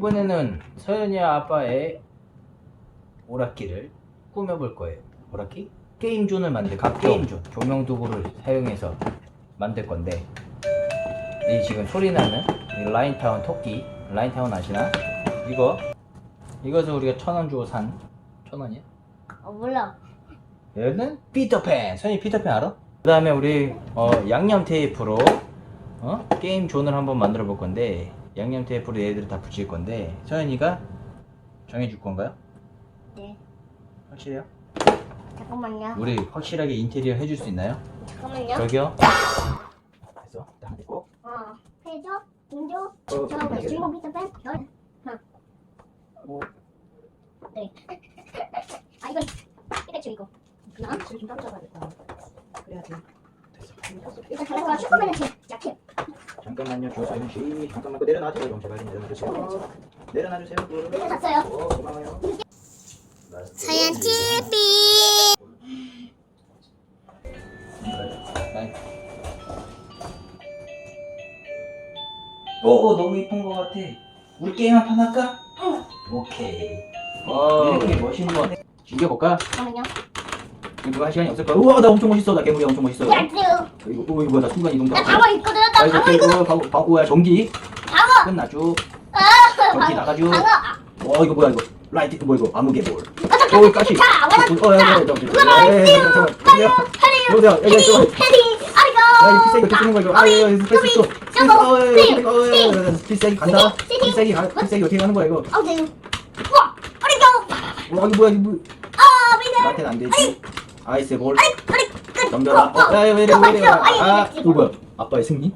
이번에는 서연이 아빠의 오락기를 꾸며볼 거예요. 오락기? 게임존을 만들 각 게임존 조명 도구를 사용해서 만들 건데 이 지금 소리 나는 이 라인타운 토끼 라인타운 아시나? 이거 이것은 우리가 천 원 주고 산 천 원이야? 어 몰라. 얘는 피터팬. 선이 피터팬 알아? 그 다음에 우리 어, 양념 테이프로 어? 게임 존을 한번 만들어 볼 건데 양념 테이프로 얘들을 다 붙일 건데 서연이가 정해줄 건가요? 네. 확실해요? 잠깐만요. 우리 확실하게 인테리어 해줄 수 있나요? 잠깐만요. 저기요. 됐어. 딱 됐고. 어. 해줘. 인조. 어, 저. 주인공 피터팬. 별. 하나. 뭐, 네. 아 이건 피카츄 이거. 하나. 지금 좀 떨어져야겠다. 그래야지. 됐어. 일단. 슈퍼맨은 제 약해. 잠깐만요. 조서연 씨. 잠깐만 그 내려놔주세요. 좀 제발 좀 내려놔주세요. 내려놔주세요. 내가 잤어요. 어, 고마워요. 서연 TV. 오, 너무 이쁜 것 같아. 우리 게임 한 판 할까? 응. 오케이. 와, 이렇게 멋있는 거. 죽여볼까? 잠깐만요. 이거 할 시간이 없을까? 우와, 나 엄청 멋있어. 나 괴물이 엄청 멋있어. 야쯔. 이거, 어, 이거 뭐야? 나 순간 이동도. 나. 방어 있거든. 나 아, 이거. 이거 방어, 방어야 전기. 방어. 끝나죠. 전기 나가죠. 방어. 와, 이거 뭐야 이거? 라이트 뭐 이거? 아무 개볼. 오, 가시. 자, 원하는 어, 야, 야, 야, 야, 야, 야, 야, 야, 야, 야. 야, 야, 헤딩 잠깐만. 헤딩 아이고. 야, 이거 필살기 어떻게 쓰는 거야, 이거? 아, 야, 야, 이거 어, 야, 야, 스팅, 필살기, 어, 야, 야, 야, 야, 필살기 간다. 필살기, 가- 필살기 어떻게 하는 거야, 이거? 어 네. 우와. 아이고. 와, 이거 뭐야, 이거 뭐. 아 미네. 나한테는 안 되지. 아이스 볼. 아이 끝. 덤벼라. 어, 어. 어, 야, 왜 이래, 왜 이래. 아, 이거 뭐야? 아빠의 승리?